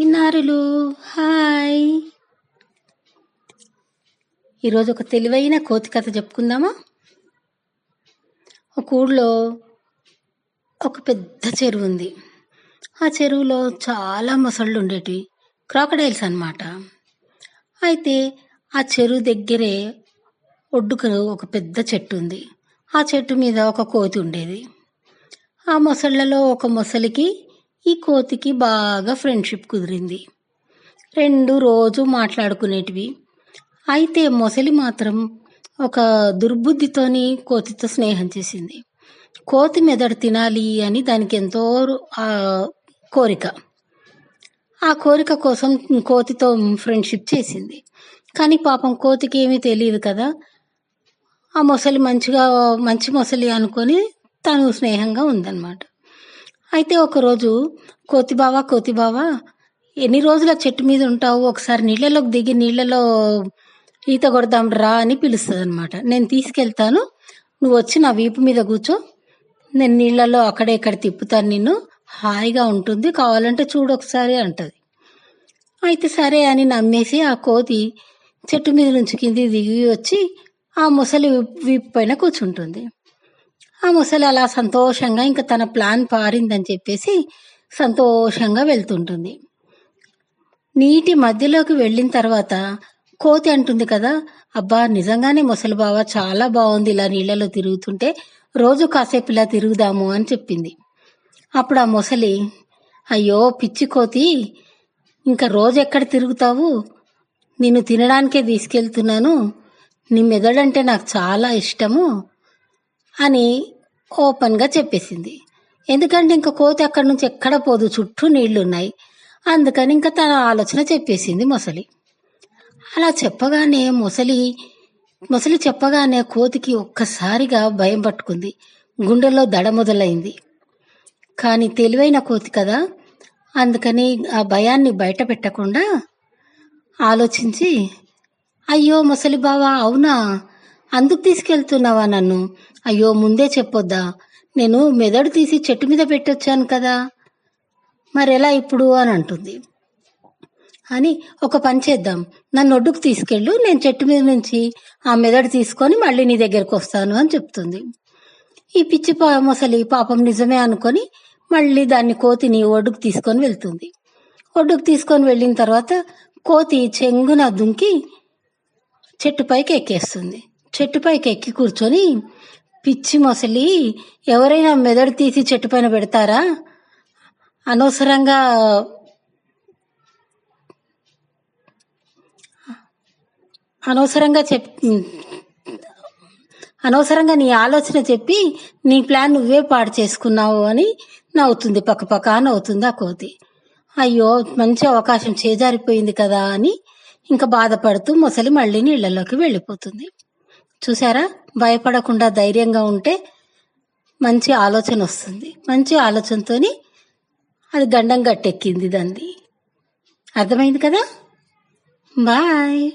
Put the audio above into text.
చిన్నారులు హాయ్. ఈరోజు ఒక తెలివైన కోతి కథ చెప్పుకుందామా? ఒక ఊళ్ళో ఒక పెద్ద చెరువు ఉంది. ఆ చెరువులో చాలా మొసళ్ళు ఉండేటివి క్రాకడైల్స్ అనమాట అయితే ఆ చెరువు దగ్గరే ఒడ్డుకు ఒక పెద్ద చెట్టు ఉంది. ఆ చెట్టు మీద ఒక కోతి ఉండేది. ఆ మొసళ్ళలో ఒక మొసలికి ఈ కోతికి బాగా ఫ్రెండ్షిప్ కుదిరింది. రెండు రోజు మాట్లాడుకునేటివి. అయితే మొసలి మాత్రం ఒక దుర్బుద్ధితోని కోతితో స్నేహం చేసింది. కోతి మెదడు తినాలి అని దానికి ఎంతో కోరిక. ఆ కోరిక కోసం కోతితో ఫ్రెండ్షిప్ చేసింది. కానీ పాపం కోతికి ఏమీ తెలియదు కదా. ఆ మొసలి మంచిగా మంచి మొసలి అనుకొని తను స్నేహంగా ఉందన్నమాట. అయితే ఒకరోజు కోతి కోతిబావా కోతి ఎన్ని రోజుల చెట్టు మీద ఉంటావు? ఒకసారి నీళ్ళలోకి దిగి నీళ్ళలో ఈత కొడదాం రా అని పిలుస్తుంది అనమాట నేను తీసుకెళ్తాను. నువ్వు వచ్చి నా వీపు మీద కూర్చో. నేను నీళ్ళలో అక్కడే ఇక్కడ తిప్పుతాను నిన్ను. హాయిగా ఉంటుంది. కావాలంటే చూడు ఒకసారి అంటది. అయితే సరే అని నమ్మేసి ఆ కోతి చెట్టు మీద నుంచి కింది దిగి వచ్చి ఆ ముసలి వీపు పైన కూర్చుంటుంది. ఆ ముసలి అలా సంతోషంగా ఇంకా తన ప్లాన్ పారిందని చెప్పేసి సంతోషంగా వెళ్తుంటుంది. నీటి మధ్యలోకి వెళ్ళిన తర్వాత కోతి అంటుంది కదా అబ్బా నిజంగానే ముసలి బావ చాలా బాగుంది ఇలా నీళ్ళలో తిరుగుతుంటే రోజు కాసేపు ఇలా తిరుగుదాము అని చెప్పింది. అప్పుడు ఆ ముసలి అయ్యో పిచ్చి కోతి ఇంకా రోజు ఎక్కడ తిరుగుతావు? నిన్ను తినడానికే తీసుకెళ్తున్నాను. నీ మెదడంటే నాకు చాలా ఇష్టము. అని ఓపెన్గా చెప్పేసింది. ఎందుకంటే ఇంకా కోతి అక్కడి నుంచి ఎక్కడ పోదు చుట్టూ నీళ్ళు ఉన్నాయి అందుకని ఇంకా తన ఆలోచన చెప్పేసింది మొసలి. అలా చెప్పగానే మొసలి మొసలి చెప్పగానే కోతికి ఒక్కసారిగా భయం పట్టుకుంది. గుండెల్లో దడ మొదలైంది. కానీ తెలివైన కోతి కదా. అందుకని ఆ భయాన్ని బయట పెట్టకుండా ఆలోచించి అయ్యో ముసలి బావా అవునా? అందుకు తీసుకెళ్తున్నావా నన్ను? అయ్యో ముందే చెప్పొద్దా? నేను మెదడు తీసి చెట్టు మీద పెట్టొచ్చాను కదా. మరెలా ఇప్పుడు అని అంటుంది. అని ఒక పని చేద్దాం. నన్ను ఒడ్డుకు తీసుకెళ్ళు నేను చెట్టు మీద నుంచి ఆ మెదడు తీసుకొని మళ్ళీ నీ దగ్గరకు వస్తాను అని చెప్తుంది. ఈ పిచ్చి పా ముసలి పాపం నిజమే అనుకొని మళ్ళీ దాన్ని కోతిని ఒడ్డుకు తీసుకొని వెళ్తుంది. ఒడ్డుకు తీసుకొని వెళ్ళిన తర్వాత కోతి చెంగున దుంకి చెట్టుపైకి ఎక్కేస్తుంది. చెట్టుపైకి ఎక్కి కూర్చొని పిచ్చి మొసలి ఎవరైనా మెదడు తీసి చెట్టు పైన పెడతారా? అనవసరంగా అనవసరంగా చెప్ అనవసరంగా నీ ఆలోచన చెప్పి నీ ప్లాన్ నువ్వే పాడు చేసుకున్నావు అని నవ్వుతుంది పక్కపక్క నవ్వుతుంది ఆ కోతి. అయ్యో మంచి అవకాశం చేజారిపోయింది కదా అని ఇంకా బాధపడుతూ మొసలి మళ్ళీ నీళ్ళలోకి వెళ్ళిపోతుంది. చూసారా? భయపడకుండా ధైర్యంగా ఉంటే మంచి ఆలోచన వస్తుంది. మంచి ఆలోచనతోని అది గండం గట్టెక్కింది దాన్ని అర్థమైంది కదా? బాయ్.